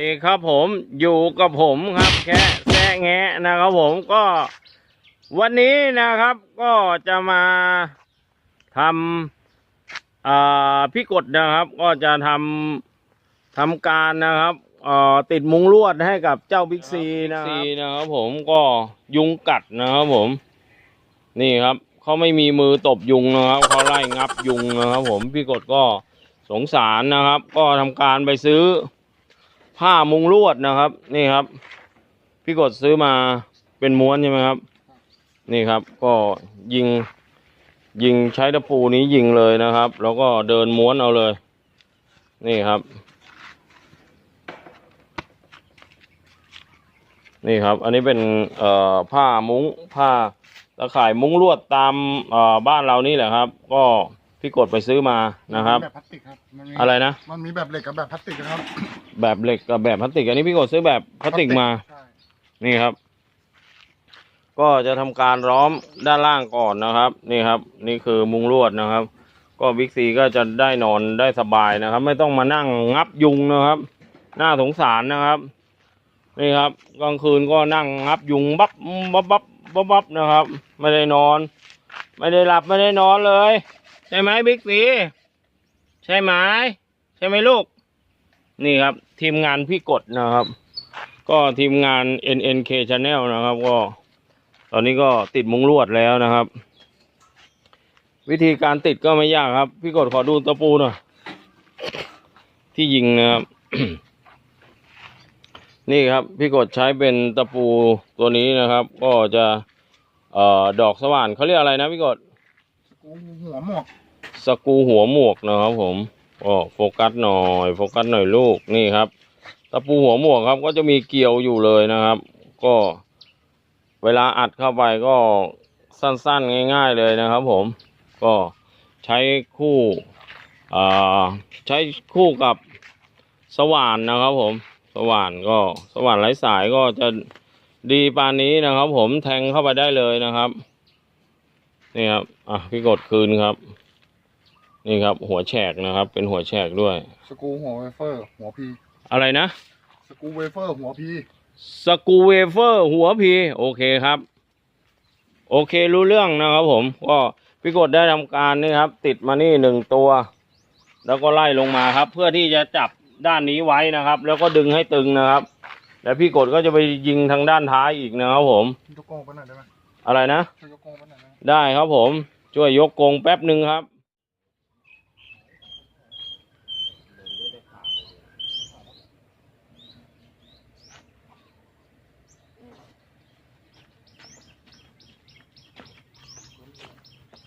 นี่ครับผมอยู่กับผมครับแค่แซะแงะนะครับผมก็วันนี้นะครับก็จะมาทำอ่าพี่กดนะครับ ก็จะทำทำการนะครับอ่อติดมุงลวดให้กับเจ้าบิ๊กซีนะครับนะครับผมก็ยุงกัดนะครับผม นี่ครับเขาไม่มีมือตบยุงนะครับเขาไล่งับยุงนะครับ ผมพี่กดก็สงสารนะครับ ก็ทำการไปซื้อ ผ้ามุงลวดนะครับ นี่ครับ พี่กดซื้อมาเป็นม้วนใช่ไหมครับ นี่ครับ ก็ยิง ยิงใช้ตะปูนี้ยิงเลยนะครับ แล้วก็เดินม้วนเอาเลย นี่ครับ นี่ครับ อันนี้เป็นเอ่อผ้ามุ้งผ้าตะข่ายมุ้งลวดตามเอ่อบ้านเรานี่แหละครับ ก็ พี่กดไปซื้อมานะครับ แบบพลาสติกครับมันมีอะไรนะ มันมีแบบเหล็กกับแบบพลาสติกนะครับแบบเหล็กกับแบบพลาสติก อันนี้พี่กดซื้อแบบพลาสติกมา ใช่นี่ครับ ก็จะทำการล้อมด้านล่างก่อนนะครับ นี่ครับ นี่คือมุงลวดนะครับ ก็บิ๊กซีก็จะได้นอนได้สบายนะครับ ไม่ต้องมานั่งงับยุงนะครับ น่าสงสารนะครับ นี่ครับกลางคืนก็นั่งงับยุงบับบับบับบับบับนะครับ ไม่ได้นอน ไม่ได้หลับไม่ได้นอนเลยใช่ไหมบิ๊กซีใช่ไหมใช่ไหมลูก นี่ครับ ทีมงานพี่กดนะครับ ก็ทีมงาน NNK Channel นะครับ ก็ ตอนนี้ก็ติดมุ้งลวดแล้วนะครับ วิธีการติดก็ไม่ยากครับ พี่กดขอดูตะปูหน่อยที่ยิงนะครับ นี่ครับ พี่กดใช้เป็นตะปูตัวนี้นะครับ ก็จะ เอ่อดอกสว่านเขาเรียกอะไรนะพี่กดกูหัวหมวก สกูหัวหมวกนะครับผมก็โฟกัสหน่อย โฟกัสหน่อยลูกนี่ครับตะปูหัวหมวกครับ ก็จะมีเกลียวอยู่เลยนะครับ ก็เวลาอัดเข้าไปก็สั้นๆง่าย ๆเลยนะครับ ผมก็ใช้คู่อ่าใช้คู่กับสว่านนะครับ ผม สว่านก็สว่านไร้สายก็จะดีปานนี้นะครับ ผมแทงเข้าไปได้เลยนะครับ นี่ครับอะพี่กดคืนครับ นี่ครับ หัวแฉกนะครับ เป็นหัวแฉกด้วย สกรูหัวเวเฟอร์ หัวพี อะไรนะ สกรูเวเฟอร์หัวพี สกรูเวเฟอร์หัวพีโอเคครับ โอเครู้เรื่องนะครับผม ก็พี่กดได้ทำการนี่ครับ ติดมานี่หนึ่งตัว แล้วก็ไล่ลงมาครับ เพื่อที่จะจับด้านนี้ไว้นะครับ แล้วก็ดึงให้ตึงนะครับ แล้วพี่กดก็จะไปยิงทางด้านท้ายอีกนะครับผมยกโกงไปหน่อยได้ไหมอะไรนะ ช่วยยกโกงไปหน่อยได้ไหมได้ครับผม ช่วยยกกรงแป๊บหนึ่งครับ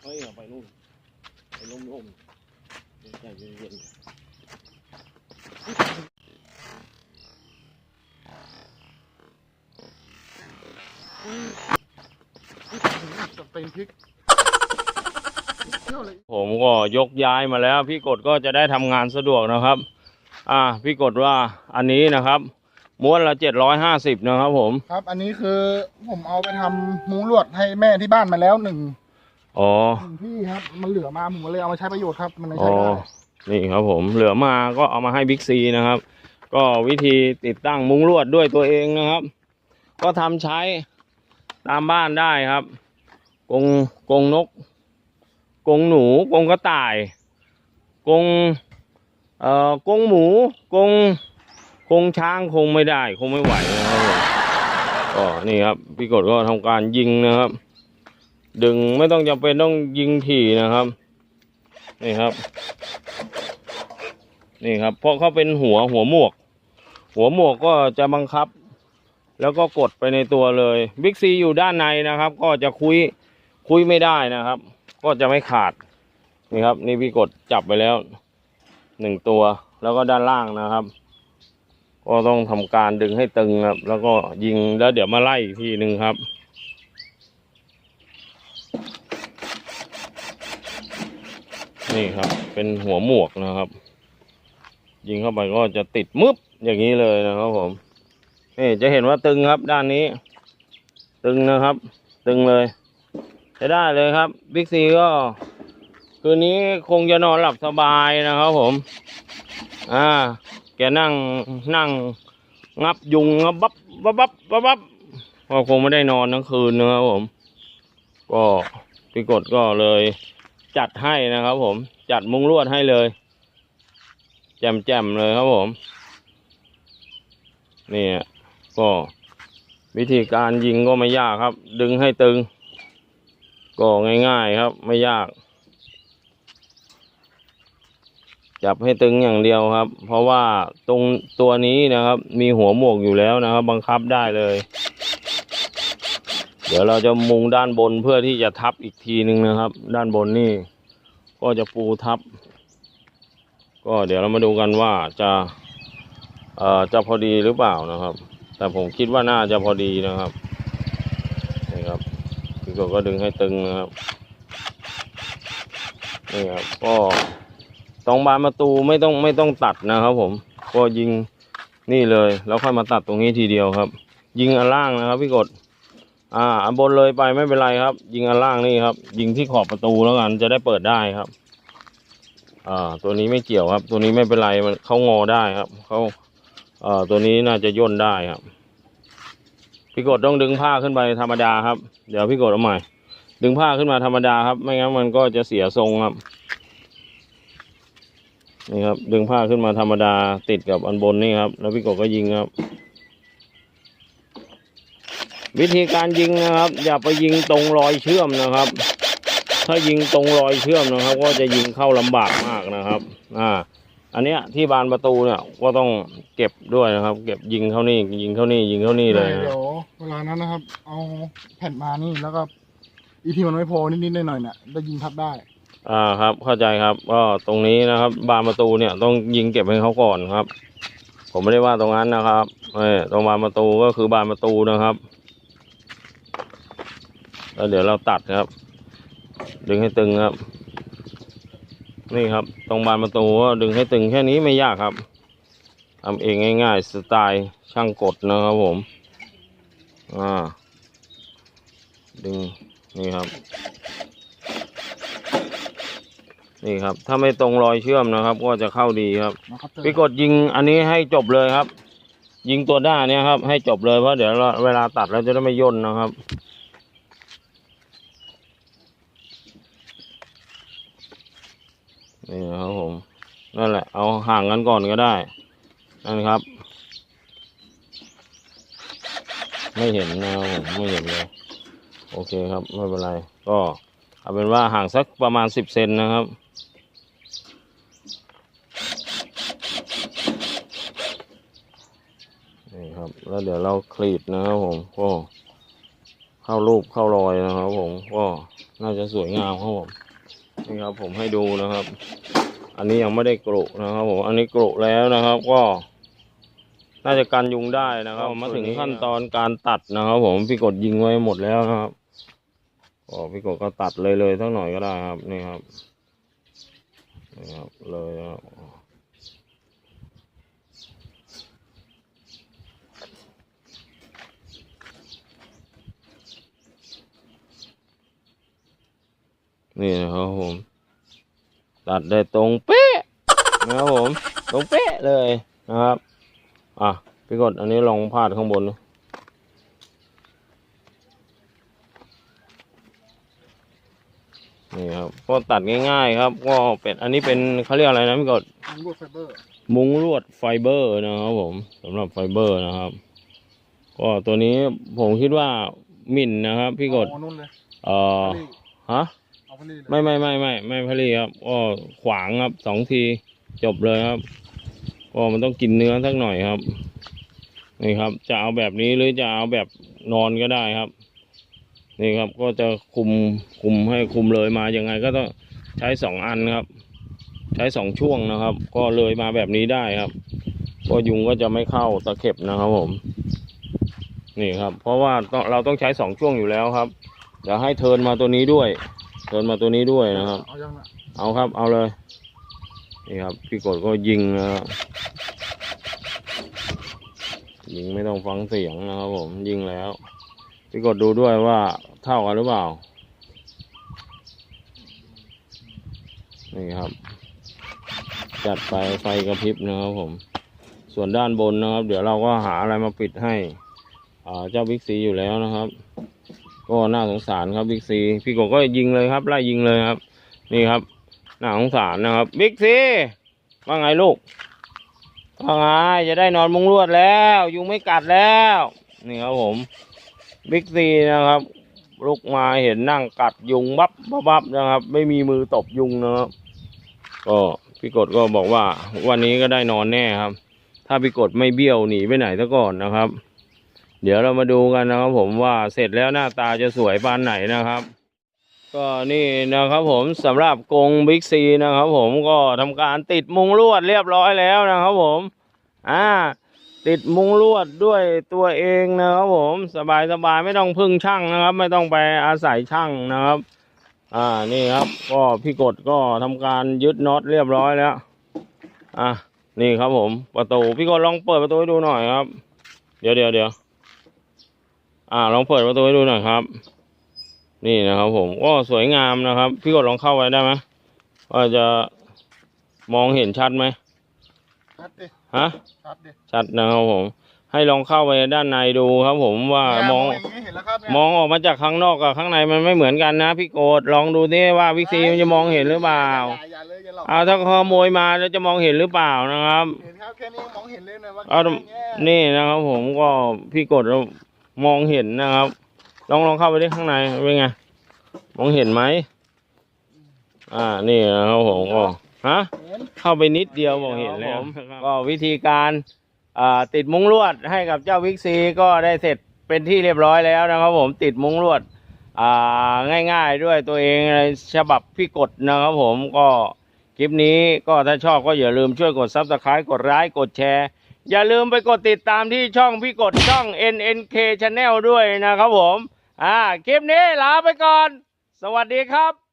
ฮ้ยเอาไปนู่นไปล่มล่มๆใจเย็นจะเป็นพริกเที่ยวเลยๆผมก็ยกย้ายมาแล้ว พี่กดก็จะได้ทำงานสะดวกนะครับ อ่า พี่กดว่าอันนี้นะครับ ม้วนละเจ็ดร้อยห้าสิบนะครับผม ครับ อันนี้คือผมเอาไปทำมุ้งลวดให้แม่ที่บ้านมาแล้วหนึ่ง อ๋อหนึ่งที่ครับ มันเหลือมาผมก็เลยเอามาใช้ประโยชน์ครับ มันเลยอ๋อใช้ได้นี่ครับผม เหลือมาก็เอามาให้บิ๊กซีนะครับ ก็วิธีติดตั้งมุ้งลวดด้วยตัวเองนะครับ ก็ทำใช้ตามบ้านได้ครับ กรงกรงนก กรงหนู กรงกระต่าย กรงเอ่อกรงหมู กรงกรงช้างคงไม่ได้ คงไม่ไหวนะครับผมก็นี่ครับพี่กดก็ทำการยิงนะครับ ดึงไม่ต้องจำเป็นต้องยิงถี่นะครับ นี่ครับ นี่ครับ เพราะเขาเป็นหัวหัวหมวก หัวหมวกก็จะบังคับ แล้วก็กดไปในตัวเลยบิ๊กซีอยู่ด้านในนะครับ ก็จะคุยคุยไม่ได้นะครับ ก็จะไม่ขาดนี่ครับ นี่พี่กดจับไปแล้วหนึ่งตัว แล้วก็ด้านล่างนะครับ ก็ต้องทำการดึงให้ตึงครับ แล้วก็ยิงแล้วเดี๋ยวมาไล่อีกทีหนึ่งครับ นี่ครับ เป็นหัวหมวกนะครับ ยิงเข้าไปก็จะติดมึบอย่างนี้เลยนะครับผมนี่จะเห็นว่าตึงครับด้านนี้ ตึงนะครับ ตึงเลยจะได้เลยครับบิ๊กซีก็ คืนนี้คงจะนอนหลับสบายนะครับผม อ่า แกนั่งนั่งงับยุงงับบับบับบับบับบับก็คงไม่ได้นอนทั้งคืนนะครับผม ก็พี่กดก็เลย จัดให้นะครับผมจัดมุ้งลวดให้เลย แจ่มๆเลยครับผมนี่ก็วิธีการยิงก็ไม่ยากครับ ดึงให้ตึง ก็ง่ายๆครับ ไม่ยาก จับให้ตึงอย่างเดียวครับ เพราะว่าตรงตัวนี้นะครับ มีหัวหมวกอยู่แล้วนะครับ บังคับได้เลย เดี๋ยวเราจะมุงด้านบนเพื่อที่จะทับอีกทีนึงนะครับ ด้านบนนี่ก็จะปูทับ ก็เดี๋ยวเรามาดูกันว่าจะเอ่อจะพอดีหรือเปล่านะครับ แต่ผมคิดว่าน่าจะพอดีนะครับนี่ครับพี่กดก็ดึงให้ตึงนะครับนี่ครับก็ตรงบานประตูไม่ต้องไม่ต้องตัดนะครับ ผมก็ยิงนี่เลยแล้วค่อยมาตัดตรงนี้ทีเดียวครับ ยิงอันล่างนะครับพี่กด อ่าอันบนเลยไปไม่เป็นไรครับ ยิงอันล่างนี่ครับ ยิงที่ขอบประตูแล้วกันจะได้เปิดได้ครับ อ่า ตัวนี้ไม่เกี่ยวครับ ตัวนี้ไม่เป็นไรมันเข้างอได้ครับเขาเอ่อตัวนี้น่าจะย่นได้ครับ พี่กดต้องดึงผ้าขึ้นไปธรรมดาครับ เดี๋ยวพี่กดเอาใหม่ ดึงผ้าขึ้นมาธรรมดาครับ ไม่งั้นมันก็จะเสียทรงครับ นี่ครับ ดึงผ้าขึ้นมาธรรมดาติดกับอันบนนี่ครับ แล้วพี่กดก็ยิงครับ วิธีการยิงนะครับ อย่าไปยิงตรงรอยเชื่อมนะครับ ถ้ายิงตรงรอยเชื่อมนะครับ ก็จะยิงเข้าลำบากมากนะครับ อ่า อันเนี้ยที่บานประตูเนี่ยก็ต้องเก็บด้วยนะครับ เก็บยิงเข้านี่ยิงเข้านี่ยิงเข้านี่เลยนะเดี๋ยวเวลานั้นนะครับ เอาแผ่นมานี่แล้วก็อีที่มันไม่พอนิดๆหน่อยๆเนี่ยได้ยิงทับได้อ่าครับ เข้าใจครับก็ตรงนี้นะครับ บานประตูเนี่ยต้องยิงเก็บให้เขาก่อนครับ ผมไม่ได้ว่าตรงนั้นนะครับเออตรงบานประตูก็คือบานประตูนะครับ แล้วเดี๋ยวเราตัดครับ ดึงให้ตึงครับ นี่ครับ ตรงบานประตูก็ดึงให้ตึงแค่นี้ไม่ยากครับทำเองง่ายๆสไตล์ช่างกดนะครับผมอ่าดึงนี่ครับ นี่ครับ ถ้าไม่ตรงรอยเชื่อมนะครับ ก็จะเข้าดีครับนะครับพี่กดยิงอันนี้ให้จบเลยครับ ยิงตัวด้านเนี้ยครับ ให้จบเลยเพราะเดี๋ยวเราเวลาตัดเราจะได้ไม่ย่นนะครับ นี่ครับผม นั่นแหละ เอาห่างกันก่อนก็ได้ นั่นครับ ไม่เห็นนะครับผมไม่เห็นเลย โอเคครับ ไม่เป็นไร ก็เอาเป็นว่าห่างสักประมาณสิบเซนนะครับนี่ครับ แล้วเดี๋ยวเราคลีดนะครับผมก็เข้ารูปเข้ารอยนะครับผมก็น่าจะสวยงามครับผม นี่ครับผมให้ดูนะครับ อันนี้ยังไม่ได้กรุนะครับผมอันนี้กรุแล้วนะครับ ก็ น่าจะกันยุงได้นะครับมาถึงขั้นตอนการตัดนะครับผมพี่กดยิงไว้หมดแล้วนะครับก็พี่กดก็ตัดเลยเลยสักหน่อยก็ได้ครับนี่ครับนี่ครับเลยครับ นี่นะครับผม ตัดได้ตรงเป๊ะนะครับผม ตรงเป๊ะเลยนะครับ อะพี่กดอันนี้ลองพาดข้างบนดูนี่ครับก็ตัดง่ายๆครับ ก็เป็นอันนี้เป็นเขาเรียกอะไรนะพี่กดทางรวดไฟเบอร์มุ้งลวดไฟเบอร์นะครับผมสำหรับไฟเบอร์นะครับ ก็ตัวนี้ผมคิดว่าหมิ่นนะครับ พี่กดเอานู่นเลยเอ่อพลีฮะ เอาพลีเลยไม่ไม่ไม่ไม่ไม่พลีครับก็ขวางครับสองทีจบเลยครับก็มันต้องกินเนื้อสักหน่อยครับนี่ครับ จะเอาแบบนี้หรือจะเอาแบบนอนก็ได้ครับ นี่ครับก็จะคุมคุมให้คุมเลยมายังไงก็ต้องใช้สองอันครับ ใช้สองช่วงนะครับ ก็เลยมาแบบนี้ได้ครับก็ยุงก็จะไม่เข้าตะเข็บนะครับผม นี่ครับ เพราะว่าเราต้องใช้สองช่วงอยู่แล้วครับเดี๋ยวให้เทินมาตัวนี้ด้วย เทิร์นมาตัวนี้ด้วยนะครับ เอายังนะเอาครับ เอาเลย นี่ครับ พี่กดก็ยิงนะครับยิงไม่ต้องฟังเสียงนะครับผม ยิงแล้ว พี่กดดูด้วยว่าเท่ากันหรือเปล่า นี่ครับ จัดไปไฟกระพริบนะครับผมสส่วนด้านบนนะครับ เดี๋ยวเราก็หาอะไรมาปิดให้อ่าเจ้าบิ๊กซีอยู่แล้วนะครับ ก็น่าสงสารครับบิ๊กซีพี่กบก็ยิงเลยครับไล่ยิงเลยครับ นี่ครับน่าสงสารนะครับบิ๊กซีว่าไงลูกว่าไงจะได้นอนมุงลวดแล้ว ยุงไม่กัดแล้ว นี่ครับผมบิ๊กซีนะครับลุกมาเห็นนั่งกัดยุงบับบับบับนะครับ ไม่มีมือตบยุงนะครับก็พี่กดก็บอกว่าวันนี้ก็ได้นอนแน่ครับ ถ้าพี่กดไม่เบี้ยวหนีไปไหนซะก่อนนะครับ เดี๋ยวเรามาดูกันนะครับ ผมว่าเสร็จแล้วหน้าตาจะสวยปานไหนนะครับ ก็นี่นะครับผมสำหรับกรงบิ๊กซีนะครับผมก็ทำการติดมุงลวดเรียบร้อยแล้วนะครับผมอ่าติดมุงลวดด้วยตัวเองนะครับผมสบายสบายๆไม่ต้องพึ่งช่างนะครับ ไม่ต้องไปอาศัยช่างนะครับ อ่านี่ครับก็พี่กดก็ทำการยึดน็อตเรียบร้อยแล้ว อะนี่ครับผมประตูพี่กดลองเปิดประตูให้ดูหน่อยครับ เดี๋ยวเดี๋ยวเดี๋ยว อ่าลองเปิดประตูให้ดูหน่อยครับ นี่นะครับ ผมก็สวยงามนะครับ พี่กดลองเข้าไปได้ไหมว่าจะมองเห็นชัดไหมชัดดิฮะชัดดิชัดนะครับผม ให้ลองเข้าไปด้านในดูครับ ผมว่าเนี่ยมองย่างนี้เห็นแล้วครับเนี่ยมองออกมาจากข้างนอกกับข้างในมันไม่เหมือนกันนะพี่โกดลองดูดิว่าวิกซีมันจะมองเห็นหรือเปล่าอย่อย่าเลยอย่าหลอกเอาถ้าขโมยมาแล้วจะมองเห็นหรือเปล่านะครับเห็นครับแค่นี้ยังมองเห็นเลยนะว่าเอาแค่นี้นี่นะครับ ผมก็พี่กด มองเห็นนะครับ ลองลองเข้าไปที่ข้างในเป็นไง มองเห็นไหมอ่านี่นะครับผมก็ฮะเห็นเข้าไปนิดเดียวบอกเห็นแล้วก็วิธีการอ่าติดมุ้งลวดให้กับเจ้าวิกซีก็ได้เสร็จเป็นที่เรียบร้อยแล้วนะครับ ผมติดมุ้งลวดอ่าง่ายๆด้วยตัวเองในฉบับพี่กดนะครับ ผมก็คลิปนี้ก็ถ้าชอบก็อย่าลืมช่วยกดซับสไครต์กดไลค์กดแชร์ อย่าลืมไปกดติดตามที่ช่องพี่กดช่อง NNK Channel ด้วยนะครับผม อ่า คลิปนี้ลาไปก่อน สวัสดีครับ